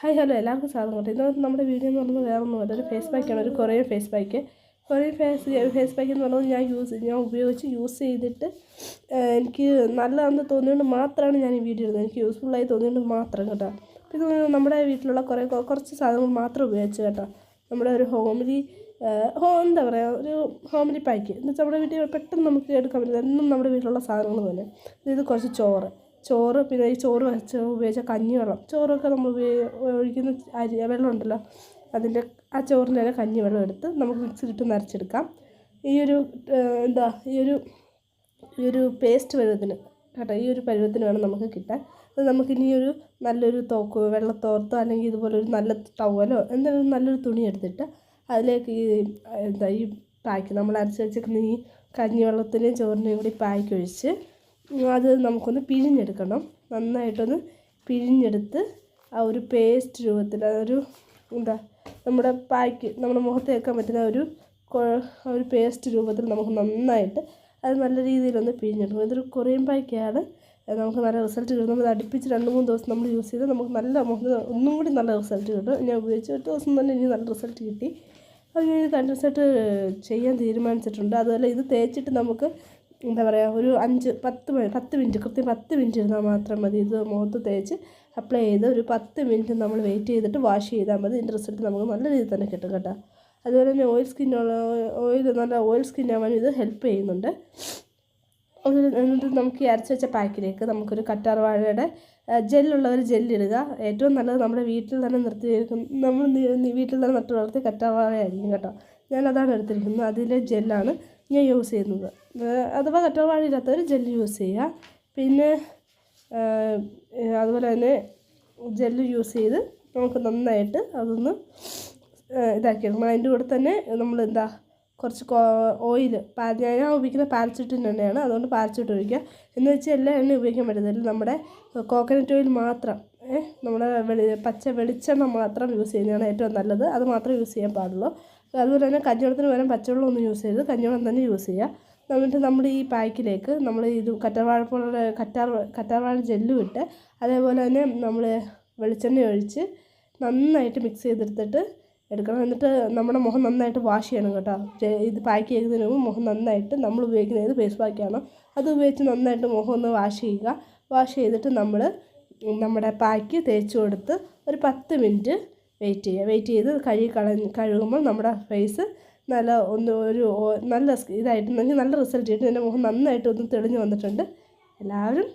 Hi hello എല്ലാവർക്കും സ്വാഗതം. കേട്ടോ ഇന്ന് നമ്മുടെ വീഡിയോ എന്ന് പറയുന്നത് വേറെ ഒന്നുമല്ല ഒരു ഫേസ് പാക്കാണ് ഒരു Korean face pack Korean face face pack എന്ന് പറയുന്നത് ഞാൻ യൂസ് ഞാൻ ഉപയോഗിച്ച് യൂസ് ചെയ്തിട്ട് എനിക്ക് നല്ലതാണെന്ന് തോന്നിയുകൊണ്ട് മാത്രമാണ് ഞാൻ ഈ വീഡിയോ ഇടുന്നത്. എനിക്ക് യൂസ്ഫുള്ളായി തോന്നിയുകൊണ്ട് മാത്രം കേട്ടോ. ഇത് നമ്മുടെ വീട്ടിലുള്ള കുറേ കുറച്ച് സാധനങ്ങൾ മാത്രം ഉപയോഗിച്ച് കേട്ടോ. നമ്മുടെ ഒരു ഹോംലി ഹോ എന്താ പറയുക ഒരു ഹോംലി പാക്ക് എന്ന് വെച്ചാൽ നമ്മുടെ വീട്ടിൽ പെട്ടെന്ന് നമുക്ക് എടുക്കാൻ പറ്റില്ല. എന്നും നമ്മുടെ വീട്ടിലുള്ള സാധനങ്ങൾ തന്നെ ഇത് കുറച്ച് ചോറ്. ചോറ് പിന്നെ ഈ ചോറ് വെച്ച് ഉപയോഗിച്ച കഞ്ഞിവെള്ളം ചോറൊക്കെ നമ്മൾ ഉപയോഗി- ഒഴിക്കുന്ന അരി വെള്ളം ഉണ്ടല്ലോ അതിന്റെ ആ ചോറിന്റെ തന്നെ കഞ്ഞിവെള്ളം എടുത്ത് നമുക്ക് മിക്സിയിലിട്ട് നരച്ചെടുക്കാം ഈ ഒരു എന്താ ഈ ഒരു ഈ ഒരു പേസ്റ്റ് പരുവത്തിന് കേട്ടോ ഈ ഒരു പരുവത്തിന് വേണം നമുക്ക് കിട്ടാൻ. അത് നമുക്കിനി ഒരു നല്ലൊരു തോക്ക് വെള്ളത്തോർത്തോ അല്ലെങ്കിൽ ഇതുപോലെ ഒരു നല്ല ടവലോ എന്തെങ്കിലും നല്ലൊരു തുണി എടുത്തിട്ട് അതിലേക്ക് ഈ എന്താ ഈ പാക്ക് നമ്മൾ അരച്ച് വെച്ചിരിക്കുന്ന ഈ കഞ്ഞിവെള്ളത്തിന്റെയും ചോറിന്റെയും കൂടി പാക്ക് ഒഴിച്ച് അത് നമുക്കൊന്ന് പിഴിഞ്ഞെടുക്കണം. നന്നായിട്ടൊന്ന് പിഴിഞ്ഞെടുത്ത് ആ ഒരു പേസ്റ്റ് രൂപത്തിൽ അതൊരു എന്താ നമ്മുടെ പായ്ക്ക് നമ്മുടെ മുഖത്ത് വെക്കാൻ പറ്റുന്ന ഒരു ഒരു പേസ്റ്റ് രൂപത്തിൽ നമുക്ക് നന്നായിട്ട് അത് നല്ല രീതിയിലൊന്ന് പിഴിഞ്ഞെടുക്കും ഇതൊരു കൊറിയൻ പായ്ക്കാണ്. നമുക്ക് നല്ല റിസൾട്ട് കിട്ടും. നമ്മൾ അടുപ്പിച്ച് രണ്ട് മൂന്ന് ദിവസം നമ്മൾ യൂസ് ചെയ്ത് നമുക്ക് നല്ല ഒന്നും കൂടി നല്ല റിസൾട്ട് കിട്ടും. ഞാൻ ഉപയോഗിച്ച് ഒരു ദിവസം തന്നെ ഇനി നല്ല റിസൾട്ട് കിട്ടി. അത് ഞാൻ കണ്ടിന്യൂസ് ആയിട്ട് ചെയ്യാൻ തീരുമാനിച്ചിട്ടുണ്ട്. അതുപോലെ ഇത് തേച്ചിട്ട് നമുക്ക് എന്താ പറയുക ഒരു അഞ്ച് പത്ത് മിനിറ്റ് പത്ത് മിനിറ്റ് കൃത്യം പത്ത് മിനിറ്റ് ഇരുന്നാൽ മാത്രം മതി. ഇത് മുഖത്ത് തേച്ച് അപ്ലൈ ചെയ്ത് ഒരു പത്ത് മിനിറ്റ് നമ്മൾ വെയിറ്റ് ചെയ്തിട്ട് വാഷ് ചെയ്താൽ മതി. ഇതിന്റെ റിസൾട്ട് നമുക്ക് നല്ല രീതിയിൽ തന്നെ കിട്ടും കേട്ടോ. അതുപോലെ തന്നെ ഓയിൽ സ്കിന്നുള്ള ഓയിൽ നല്ല ഓയിൽ സ്കിൻ ആവാൻ ഇത് ഹെൽപ്പ് ചെയ്യുന്നുണ്ട്. എന്നിട്ട് നമുക്ക് ഈ അരച്ച് വെച്ച പാക്കിലേക്ക് നമുക്കൊരു കറ്റാർ വാഴയുടെ ജെല്ലുള്ളവർ ജെല്ലിടുക ഏറ്റവും നല്ലത് നമ്മുടെ വീട്ടിൽ തന്നെ നിർത്തി നമ്മൾ വീട്ടിൽ തന്നെ നട്ടു വളർത്തി കറ്റാർ വാഴയായിരിക്കും കേട്ടോ. ഞാനതാണ് എടുത്തിരിക്കുന്നത്. അതിലെ ജെല്ലാണ് ഞാൻ യൂസ് ചെയ്യുന്നത്. അഥവാ ഒരു ജെല്ല് യൂസ് ചെയ്യുക. പിന്നെ അതുപോലെ തന്നെ ജെല്ല് യൂസ് ചെയ്ത് നമുക്ക് നന്നായിട്ട് അതൊന്ന് ഇതാക്കിയെടുക്കണം. അതിന്റെ കൂടെ തന്നെ നമ്മൾ എന്താ കുറച്ച് ഓയിൽ ഞാൻ ഉപയോഗിക്കുന്ന പാരച്യൂട്ടിൻ എണ്ണയാണ്. അതുകൊണ്ട് പാരച്യൂട്ട് ഒഴിക്കുക എന്ന് വെച്ചാൽ എല്ലാ എണ്ണ ഉപയോഗിക്കാൻ പറ്റത്തില്ല. നമ്മുടെ കോക്കനട്ട് ഓയിൽ മാത്രം നമ്മുടെ വെളി പച്ച വെളിച്ചെണ്ണ മാത്രം യൂസ് ചെയ്യുന്നതാണ് ഏറ്റവും നല്ലത്. അത് മാത്രം യൂസ് ചെയ്യാൻ പാടുള്ളൂ. അതുപോലെ തന്നെ കഞ്ഞിവെള്ളത്തിന് പകരം പച്ചവെള്ളം ഒന്നും യൂസ് ചെയ്യരുത്. കഞ്ഞിവെള്ളം തന്നെ യൂസ് ചെയ്യുക. എന്നിട്ട് നമ്മൾ ഈ പാക്കിലേക്ക് നമ്മൾ ഇത് കറ്റാർവാഴപ്പുള്ള കറ്റാർ കറ്റാർവാഴ ജെല്ലും ഇട്ട് അതേപോലെ തന്നെ നമ്മൾ വെളിച്ചെണ്ണ ഒഴിച്ച് നന്നായിട്ട് മിക്സ് ചെയ്തെടുത്തിട്ട് എടുക്കണം. എന്നിട്ട് നമ്മുടെ മുഖം നന്നായിട്ട് വാഷ് ചെയ്യണം കേട്ടോ. ഇത് പാക്ക് ചെയ്യുന്നതിന് മുമ്പ് മുഖം നന്നായിട്ട് നമ്മൾ ഉപയോഗിക്കുന്ന ഏത് ഫേസ് പാക്കാണോ അത് ഉപയോഗിച്ച് നന്നായിട്ട് മുഖം ഒന്ന് വാഷ് ചെയ്യുക. വാഷ് ചെയ്തിട്ട് നമ്മൾ നമ്മുടെ പാക്ക് തേച്ച് കൊടുത്ത് ഒരു പത്ത് മിനിറ്റ് വെയിറ്റ് ചെയ്യുക. വെയിറ്റ് ചെയ്ത് കഴുകി കളഞ്ഞ് കഴുകുമ്പോൾ നമ്മുടെ ഫേസ് നല്ല ഒന്ന് ഒരു നല്ല ഇതായിട്ടുണ്ടെങ്കിൽ ഇതായിട്ട് നല്ല റിസൾട്ട് കിട്ടും. എന്റെ മുഖം നന്നായിട്ട് ഒന്ന് തെളിഞ്ഞു വന്നിട്ടുണ്ട്. എല്ലാവരും